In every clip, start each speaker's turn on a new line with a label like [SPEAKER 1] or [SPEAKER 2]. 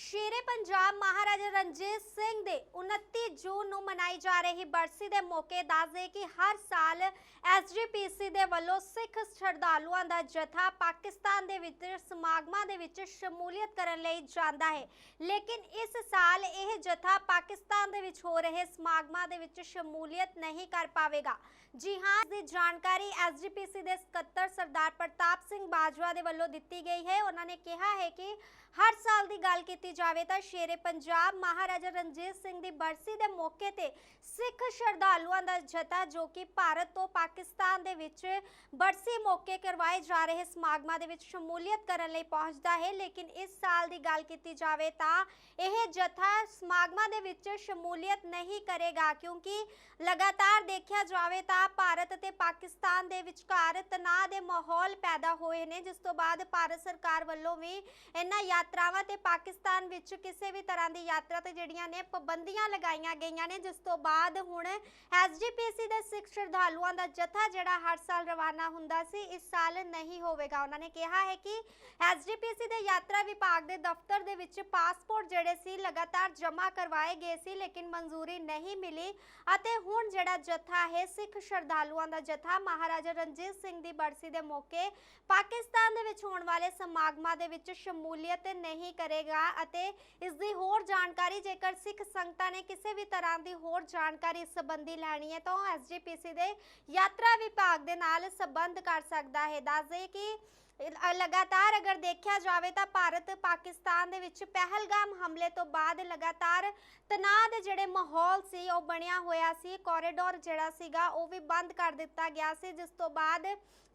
[SPEAKER 1] ਸ਼ੇਰੇ ਪੰਜਾਬ ਮਹਾਰਾਜਾ ਰਣਜੀਤ ਸਿੰਘ ਦੇ 29 ਜੂਨ ਨੂੰ ਮਨਾਈ ਜਾ ਰਹੀ ਬਰਸੀ ਦੇ ਮੌਕੇ ਦੱਸਦੇ ਕਿ ਹਰ ਸਾਲ ਐਸਜੀਪੀਸੀ ਦੇ ਵੱਲੋਂ ਸਿੱਖ ਸ਼ਰਧਾਲੂਆਂ ਦਾ ਜਥਾ ਪਾਕਿਸਤਾਨ ਦੇ ਵਿੱਚ ਸਮਾਗਮਾਂ ਦੇ ਵਿੱਚ ਸ਼ਮੂਲੀਅਤ ਕਰਨ ਲਈ ਜਾਂਦਾ ਹੈ। ਲੇਕਿਨ ਇਸ ਸਾਲ ਇਹ ਜਥਾ ਪਾਕਿਸਤਾਨ ਦੇ ਵਿੱਚ ਹੋ ਰਹੇ ਸਮਾਗਮਾਂ ਦੇ ਵਿੱਚ ਸ਼ਮੂਲੀਅਤ ਨਹੀਂ ਕਰ ਪਾਵੇਗਾ। ਜੀ ਹਾਂ ਦੀ ਜਾਣਕਾਰੀ ਐਸਜੀਪੀਸੀ ਦੇ ਸਕੱਤਰ ਸਰਦਾਰ ਪ੍ਰਤਾਪ ਸਿੰਘ ਬਾਜਵਾ ਦੇ ਵੱਲੋਂ ਦਿੱਤੀ ਗਈ ਹੈ। ਉਹਨਾਂ ਨੇ ਕਿਹਾ ਹੈ ਕਿ ਹਰ ਸਾਲ ਦੀ ਗੱਲ ਕੀਤੀ ਜਾਵੇ ਤਾਂ ਸ਼ੇਰੇ ਪੰਜਾਬ ਮਹਾਰਾਜਾ ਰਣਜੀਤ ਸਿੰਘ ਦੀ ਬਰਸੀ ਦੇ ਮੌਕੇ ਤੇ ਸਿੱਖ ਸ਼ਰਧਾਲੂਆਂ ਦਾ ਜਥਾ ਜੋ ਕਿ ਭਾਰਤ ਤੋਂ ਪਾਕਿਸਤਾਨ ਦੇ ਵਿੱਚ ਬਰਸੀ ਮੌਕੇ ਕਰਵਾਏ ਜਾ ਰਹੇ ਸਮਾਗਮਾਂ ਦੇ ਵਿੱਚ ਸ਼ਮੂਲੀਅਤ ਕਰਨ ਲਈ ਪਹੁੰਚਦਾ ਹੈ। ਲੇਕਿਨ ਇਸ ਸਾਲ ਦੀ ਗੱਲ ਕੀਤੀ ਜਾਵੇ ਤਾਂ ਇਹ ਜਥਾ ਸਮਾਗਮਾਂ ਦੇ ਵਿੱਚ ਸ਼ਮੂਲੀਅਤ ਨਹੀਂ ਕਰੇਗਾ ਕਿਉਂਕਿ ਲਗਾਤਾਰ ਦੇਖਿਆ ਜਾਵੇ ਤਾਂ ਭਾਰਤ ਅਤੇ ਪਾਕਿਸਤਾਨ ਦੇ ਵਿਚਕਾਰ ਤਣਾਅ ਦੇ ਮਾਹੌਲ ਪੈਦਾ ਹੋਏ ਨੇ। ਜਿਸ ਤੋਂ ਬਾਅਦ ਭਾਰਤ ਸਰਕਾਰ ਵੱਲੋਂ ਵੀ ਇਹਨਾਂ ਯਾਤਰਾਵਾਂ ਤੇ ਪਾਕਿਸਤਾਨ ਵਿੱਚ ਕਿਸੇ ਵੀ ਤਰ੍ਹਾਂ ਦੀ ਯਾਤਰਾ ਤੇ ਜਿਹੜੀਆਂ ਨੇ ਪਾਬੰਦੀਆਂ ਲਗਾਈਆਂ ਗਈਆਂ ਨੇ, ਜਿਸ ਤੋਂ ਬਾਅਦ ਹੁਣ ਐਸਜੀਪੀਸੀ ਦੇ ਸਿੱਖ ਸ਼ਰਧਾਲੂਆਂ ਦਾ ਜਥਾ ਜਿਹੜਾ ਹਰ ਸਾਲ ਰਵਾਨਾ ਹੁੰਦਾ ਸੀ, ਇਸ ਸਾਲ ਨਹੀਂ ਹੋਵੇਗਾ। ਉਹਨਾਂ ਨੇ ਕਿਹਾ ਹੈ ਕਿ ਐਸਜੀਪੀਸੀ ਦੇ ਯਾਤਰਾ ਵਿਭਾਗ ਦੇ ਦਫ਼ਤਰ ਦੇ ਵਿੱਚ ਪਾਸਪੋਰਟ ਜਿਹੜੇ ਸੀ, ਲਗਾਤਾਰ ਜਮ੍ਹਾਂ ਕਰਵਾਏ ਗਏ ਸੀ, ਲੇਕਿਨ ਮਨਜ਼ੂਰੀ ਨਹੀਂ ਮਿਲੀ ਅਤੇ ਹੁਣ ਜਿਹੜਾ ਜਥਾ ਹੈ, ਸਿੱਖ ਸ਼ਰਧਾਲੂਆਂ ਦਾ ਜਥਾ, ਮਹਾਰਾਜਾ ਰਣਜੀਤ ਸਿੰਘ ਦੀ ਬਰਸੀ ਦੇ ਮੌਕੇ ਪਾਕਿਸਤਾਨ ਦੇ ਵਿੱਚ ਹੋਣ ਵਾਲੇ ਸਮਾਗਮਾਂ ਦੇ ਵਿੱਚ ਸ਼ਮੂਲੀਅਤ ਨਹੀਂ ਕਰੇਗਾ ਅਤੇ ਇਸ ਦੀ ਹੋਰ ਜਾਣਕਾਰੀ ਜੇਕਰ ਸਿੱਖ ਸੰਗਤਾਂ ਨੇ ਕਿਸੇ ਵੀ ਤਰ੍ਹਾਂ ਦੀ ਹੋਰ ਜਾਣਕਾਰੀ ਇਸ ਸੰਬੰਧੀ ਲੈਣੀ ਹੈ, ਤਾਂ ਉਹ ਐਸਜੀਪੀਸੀ ਦੇ ਯਾਤਰਾ ਵਿਭਾਗ ਦੇ ਨਾਲ ਸੰਬੰਧ ਕਰ ਸਕਦਾ ਹੈ। ਦੱਸਦੇ ਕਿ ਲਗਾਤਾਰ ਅਗਰ ਦੇਖਿਆ ਜਾਵੇ ਤਾਂ ਭਾਰਤ ਪਾਕਿਸਤਾਨ ਦੇ ਵਿੱਚ ਪਹਿਲਗਾਮ ਹਮਲੇ ਤੋਂ ਬਾਅਦ ਲਗਾਤਾਰ ਤਣਾਅ ਦੇ ਜਿਹੜੇ ਮਾਹੌਲ ਸੀ, ਉਹ ਬਣਿਆ ਹੋਇਆ ਸੀ ਕੋਰੀਡੋਰ ਜਿਹੜਾ ਸੀਗਾ, ਉਹ ਵੀ ਬੰਦ ਕਰ ਦਿੱਤਾ ਗਿਆ ਸੀ, ਜਿਸ ਤੋਂ ਬਾਅਦ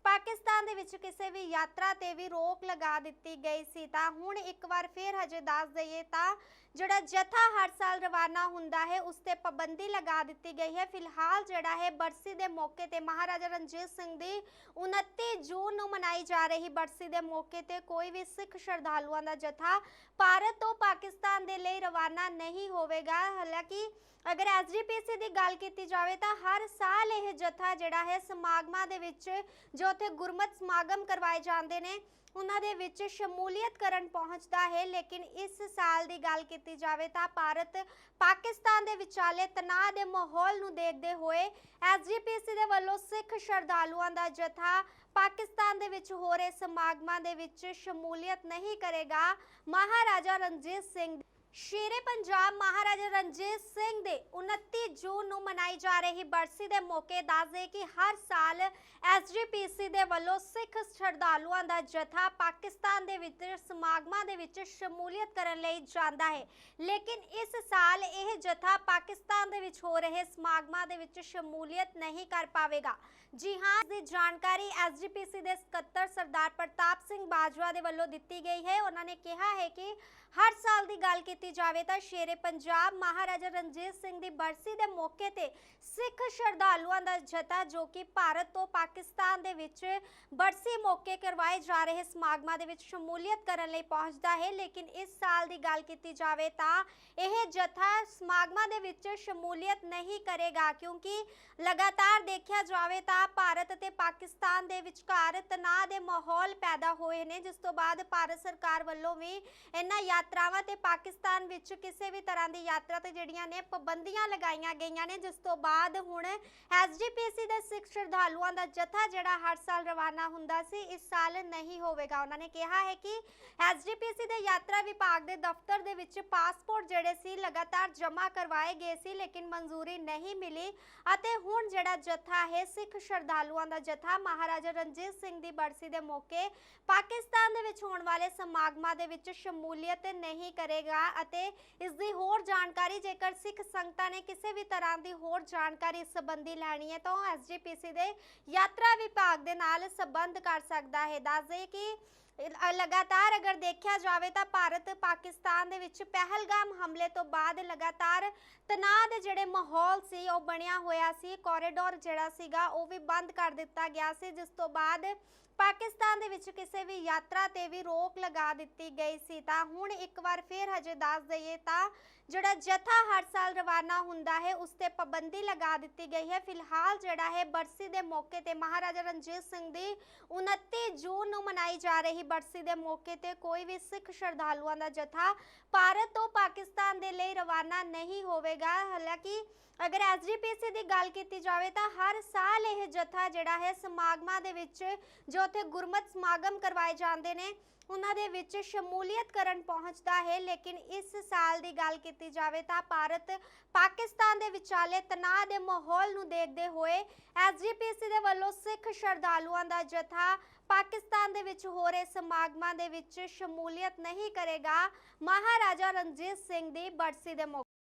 [SPEAKER 1] ਪਾਕਿਸਤਾਨ ਦੇ ਵਿੱਚ ਕਿਸੇ ਵੀ ਯਾਤਰਾ ਤੇ ਵੀ ਰੋਕ ਲਗਾ ਦਿੱਤੀ ਗਈ ਸੀ। ਤਾਂ ਹੁਣ ਇੱਕ ਵਾਰ ਫੇਰ ਹਜੇ ਦੱਸ ਦਈਏ ਤਾਂ ਜਿਹੜਾ ਜਥਾ ਹਰ ਸਾਲ ਰਵਾਨਾ ਹੁੰਦਾ ਹੈ, ਉਸ ਤੇ ਪਾਬੰਦੀ ਲਗਾ ਦਿੱਤੀ ਗਈ ਹੈ। ਫਿਲਹਾਲ ਜਿਹੜਾ ਹੈ, ਬਰਸੀ ਦੇ ਮੌਕੇ ਤੇ ਮਹਾਰਾਜਾ ਰਣਜੀਤ ਸਿੰਘ ਦੀ 29 ਜੂਨ ਨੂੰ ਮਨਾਈ ਜਾ ਰਹੀ ਬਰਸੀ ਦੇ ਮੌਕੇ ਤੇ ਕੋਈ ਵੀ ਸਿੱਖ ਸ਼ਰਧਾਲੂਆਂ ਦਾ ਜਥਾ ਭਾਰਤ ਤੋਂ ਪਾਕਿਸਤਾਨ ਦੇ ਲਈ ਰਵਾਨਾ ਨਹੀਂ ਹੋਵੇਗਾ। ਹਾਲਾਂਕਿ ਅਗਰ ਐਸਜੀਪੀਸੀ ਦੀ ਗੱਲ ਕੀਤੀ ਜਾਵੇ ਤਾਂ ਹਰ ਸਾਲ ਇਹ ਜਥਾ ਜਿਹੜਾ ਹੈ ਸਮਾਗਮਾਂ ਦੇ ਵਿੱਚ ਜੋ ਉੱਥੇ ਗੁਰਮਤ ਸਮਾਗਮ ਕਰਵਾਏ ਜਾਂਦੇ ਨੇ, ਉਹਨਾਂ ਦੇ ਵਿੱਚ ਸ਼ਮੂਲੀਅਤ ਕਰਨ ਪਹੁੰਚਦਾ ਹੈ। ਲੇਕਿਨ ਇਸ ਸਾਲ ਦੀ ਗੱਲ ਕੀਤੀ ਜਾਵੇ ਤਾਂ ਭਾਰਤ ਪਾਕਿਸਤਾਨ ਦੇ ਵਿਚਾਲੇ ਤਣਾਅ ਦੇ ਮਾਹੌਲ ਨੂੰ ਦੇਖਦੇ ਹੋਏ ਐਸਜੀਪੀਸੀ ਦੇ ਵੱਲੋਂ ਸਿੱਖ ਸ਼ਰਧਾਲੂਆਂ ਦਾ ਜਥਾ ਪਾਕਿਸਤਾਨ ਦੇ ਵਿੱਚ ਹੋ ਰਹੇ ਸਮਾਗਮਾਂ ਦੇ ਵਿੱਚ ਸ਼ਮੂਲੀਅਤ ਨਹੀਂ ਕਰੇਗਾ। ਮਹਾਰਾਜਾ ਰਣਜੀਤ ਸਿੰਘ ਸ਼ੇਰੇ ਪੰਜਾਬ ਮਹਾਰਾਜਾ ਰਣਜੀਤ ਸਿੰਘ ਦੇ 29 ਜੂਨ ਨੂੰ ਮਨਾਈ ਜਾ ਰਹੀ ਬਰਸੀ ਦੇ ਮੌਕੇ ਦੱਸਦੇ ਕਿ ਹਰ ਸਾਲ ਐਸਜੀਪੀਸੀ ਦੇ ਵੱਲੋਂ ਸਿੱਖ ਸ਼ਰਧਾਲੂਆਂ ਦਾ ਜਥਾ ਪਾਕਿਸਤਾਨ ਦੇ ਵਿੱਚ ਸਮਾਗਮਾਂ ਦੇ ਵਿੱਚ ਸ਼ਮੂਲੀਅਤ ਕਰਨ ਲਈ ਜਾਂਦਾ ਹੈ। ਲੇਕਿਨ ਇਸ ਸਾਲ ਇਹ ਜਥਾ ਪਾਕਿਸਤਾਨ ਦੇ ਵਿੱਚ ਹੋ ਰਹੇ ਸਮਾਗਮਾਂ ਦੇ ਵਿੱਚ ਸ਼ਮੂਲੀਅਤ ਨਹੀਂ ਕਰ ਪਾਵੇਗਾ। ਜੀ ਹਾਂ, ਇਸ ਦੀ ਜਾਣਕਾਰੀ ਐਸਜੀਪੀਸੀ ਦੇ ਸਕੱਤਰ ਸਰਦਾਰ ਪ੍ਰਤਾਪ ਸਿੰਘ ਬਾਜਵਾ ਦੇ ਵੱਲੋਂ ਦਿੱਤੀ ਗਈ ਹੈ। ਉਹਨਾਂ ਨੇ ਕਿਹਾ ਹੈ ਕਿ ਹਰ ਸਾਲ ਦੀ ਗੱਲ ਕੀਤੀ ਜਾਵੇ ਤਾਂ ਸ਼ੇਰੇ ਪੰਜਾਬ ਮਹਾਰਾਜਾ ਰਣਜੀਤ ਸਿੰਘ ਦੀ ਬਰਸੀ ਦੇ ਮੌਕੇ ਤੇ ਸਿੱਖ ਸ਼ਰਧਾਲੂਆਂ ਦਾ ਜਥਾ ਜੋ ਕਿ ਭਾਰਤ ਤੋਂ ਪਾਕਿਸਤਾਨ ਦੇ ਵਿੱਚ ਬਰਸੀ ਮੌਕੇ ਕਰਵਾਏ ਜਾ ਰਹੇ ਸਮਾਗਮਾਂ ਦੇ ਵਿੱਚ ਸ਼ਮੂਲੀਅਤ ਕਰਨ ਲਈ ਪਹੁੰਚਦਾ ਹੈ। ਲੇਕਿਨ ਇਸ ਸਾਲ ਦੀ ਗੱਲ ਕੀਤੀ ਜਾਵੇ ਤਾਂ ਇਹ ਜਥਾ ਸਮਾਗਮਾਂ ਦੇ ਵਿੱਚ ਸ਼ਮੂਲੀਅਤ ਨਹੀਂ ਕਰੇਗਾ ਕਿਉਂਕਿ ਲਗਾਤਾਰ ਦੇਖਿਆ ਜਾਵੇ ਤਾਂ ਭਾਰਤ ਤੇ ਪਾਕਿਸਤਾਨ ਦੇ ਵਿਚਕਾਰ ਤਣਾਅ ਦੇ ਮਾਹੌਲ ਪੈਦਾ ਹੋਏ ਨੇ, ਜਿਸ ਤੋਂ ਬਾਅਦ ਭਾਰਤ ਸਰਕਾਰ ਵੱਲੋਂ ਵੀ ਇਹਨਾਂ ਯਾਤਰਾਵਾਂ ਤੇ ਪਾਕਿਸਤਾਨ ਵਿੱਚ ਕਿਸੇ ਵੀ ਤਰ੍ਹਾਂ ਦੀ ਯਾਤਰਾ ਤੇ ਜਿਹੜੀਆਂ ਨੇ ਪਾਬੰਦੀਆਂ ਲਗਾਈਆਂ ਗਈਆਂ ਨੇ, ਜਿਸ ਤੋਂ ਬਾਅਦ ਹੁਣ ਐਸਜੀਪੀਸੀ ਦੇ ਸਿੱਖ ਸ਼ਰਧਾਲੂਆਂ ਦਾ ਜਥਾ ਜਿਹੜਾ ਹਰ ਸਾਲ ਰਵਾਨਾ ਹੁੰਦਾ ਸੀ, ਇਸ ਸਾਲ ਨਹੀਂ ਹੋਵੇਗਾ। ਉਹਨਾਂ ਨੇ ਕਿਹਾ ਹੈ ਕਿ ਐਸਜੀਪੀਸੀ ਦੇ ਯਾਤਰਾ ਵਿਭਾਗ ਦੇ ਦਫ਼ਤਰ ਦੇ ਵਿੱਚ ਪਾਸਪੋਰਟ ਜਿਹੜੇ ਸੀ, ਲਗਾਤਾਰ ਜਮ੍ਹਾਂ ਕਰਵਾਏ ਗਏ ਸੀ, ਲੇਕਿਨ ਮਨਜ਼ੂਰੀ ਨਹੀਂ ਮਿਲੀ ਅਤੇ ਹੁਣ ਜਿਹੜਾ ਜਥਾ ਹੈ, ਸਿੱਖ ਸ਼ਰਧਾਲੂਆਂ ਦਾ ਜਥਾ, ਮਹਾਰਾਜਾ ਰਣਜੀਤ ਸਿੰਘ ਦੀ ਬਰਸੀ ਦੇ ਮੌਕੇ ਪਾਕਿਸਤਾਨ ਦੇ ਵਿੱਚ ਹੋਣ ਵਾਲੇ ਸਮਾਗਮਾਂ ਦੇ ਵਿੱਚ ਸ਼ਮੂਲੀਅਤ ਨਹੀਂ ਕਰੇਗਾ ਅਤੇ ਇਸ ਦੀ ਹੋਰ ਜਾਣਕਾਰੀ ਜੇਕਰ ਸਿੱਖ ਸੰਗਤਾਂ ਨੇ ਕਿਸੇ ਵੀ ਤਰ੍ਹਾਂ ਦੀ ਹੋਰ ਜਾਣਕਾਰੀ ਇਸ ਸੰਬੰਧੀ ਲੈਣੀ ਹੈ, ਤਾਂ ਉਹ ਐਸਜੀਪੀਸੀ ਦੇ ਯਾਤਰਾ ਵਿਭਾਗ ਦੇ ਨਾਲ ਸੰਬੰਧ ਕਰ ਸਕਦਾ ਹੈ। ਦੱਸਦੇ ਕਿ ਲਗਾਤਾਰ ਅਗਰ ਦੇਖਿਆ ਜਾਵੇ ਤਾਂ ਭਾਰਤ ਪਾਕਿਸਤਾਨ ਦੇ ਵਿੱਚ ਪਹਿਲਗਾਮ ਹਮਲੇ ਤੋਂ ਬਾਅਦ ਲਗਾਤਾਰ ਤਣਾਅ ਦੇ ਜਿਹੜੇ ਮਾਹੌਲ ਸੀ, ਉਹ ਬਣਿਆ ਹੋਇਆ ਸੀ। ਕੋਰੀਡੋਰ ਜਿਹੜਾ ਸੀਗਾ, ਉਹ ਵੀ ਬੰਦ ਕਰ ਦਿੱਤਾ ਗਿਆ ਸੀ, ਜਿਸ ਤੋਂ ਬਾਅਦ ਪਾਕਿਸਤਾਨ ਦੇ ਵਿੱਚ ਕਿਸੇ ਵੀ ਯਾਤਰਾ ਤੇ ਵੀ ਰੋਕ ਲਗਾ ਦਿੱਤੀ ਗਈ ਸੀ। ਤਾਂ ਹੁਣ ਇੱਕ ਵਾਰ ਫੇਰ ਹਜੇ ਦੱਸ ਦਈਏ ਤਾਂ ਜਿਹੜਾ ਜਥਾ ਹਰ ਸਾਲ ਰਵਾਨਾ ਹੁੰਦਾ ਹੈ, ਉਸ ਤੇ ਪਾਬੰਦੀ ਲਗਾ ਦਿੱਤੀ ਗਈ ਹੈ। ਫਿਲਹਾਲ ਜਿਹੜਾ ਹੈ, ਬਰਸੀ ਦੇ ਮੌਕੇ ਤੇ ਮਹਾਰਾਜਾ ਰਣਜੀਤ ਸਿੰਘ ਦੀ 29 ਜੂਨ ਨੂੰ ਮਨਾਈ ਜਾ ਰਹੀ ਬਰਸੀ ਦੇ ਮੌਕੇ ਤੇ ਕੋਈ ਵੀ ਸਿੱਖ ਸ਼ਰਧਾਲੂਆਂ ਦਾ ਜਥਾ ਭਾਰਤ ਤੋਂ ਪਾਕਿਸਤਾਨ ਦੇ ਲਈ ਰਵਾਨਾ ਨਹੀਂ ਹੋਵੇਗਾ। ਹਾਲਾਂਕਿ ਅਗਰ ਐਸਜੀਪੀਸੀ ਦੀ ਗੱਲ ਕੀਤੀ ਜਾਵੇ ਤਾਂ ਹਰ ਸਾਲ ਇਹ ਜਥਾ ਜਿਹੜਾ ਹੈ ਸਮਾਗਮਾਂ ਦੇ ਵਿੱਚ ਜੋ ਉੱਥੇ ਗੁਰਮਤ ਸਮਾਗਮ ਕਰਵਾਏ ਜਾਂਦੇ ਨੇ ਉਹਨਾਂ ਦੇ ਵਿੱਚ ਸ਼ਮੂਲੀਅਤ ਕਰਨ ਪਹੁੰਚਦਾ ਹੈ, ਲੇਕਿਨ ਇਸ ਸਾਲ ਦੀ ਗੱਲ ਕੀਤੀ ਜਾਵੇ ਤਾਂ ਭਾਰਤ ਪਾਕਿਸਤਾਨ ਦੇ ਵਿਚਾਲੇ ਤਣਾਅ ਦੇ ਮਾਹੌਲ ਨੂੰ ਦੇਖਦੇ ਹੋਏ ਐਸਜੀਪੀਸੀ ਦੇ ਵੱਲੋਂ ਸਿੱਖ ਸ਼ਰਧਾਲੂਆਂ ਦਾ ਜਥਾ ਪਾਕਿਸਤਾਨ ਦੇ ਵਿੱਚ ਹੋ ਰਹੇ ਸਮਾਗਮਾਂ ਦੇ ਵਿੱਚ ਸ਼ਮੂਲੀਅਤ ਨਹੀਂ ਕਰੇਗਾ। ਮਹਾਰਾਜਾ ਰਣਜੀਤ ਸਿੰਘ ਦੀ ਬਰਸੀ ਦੇ ਮੌਕੇ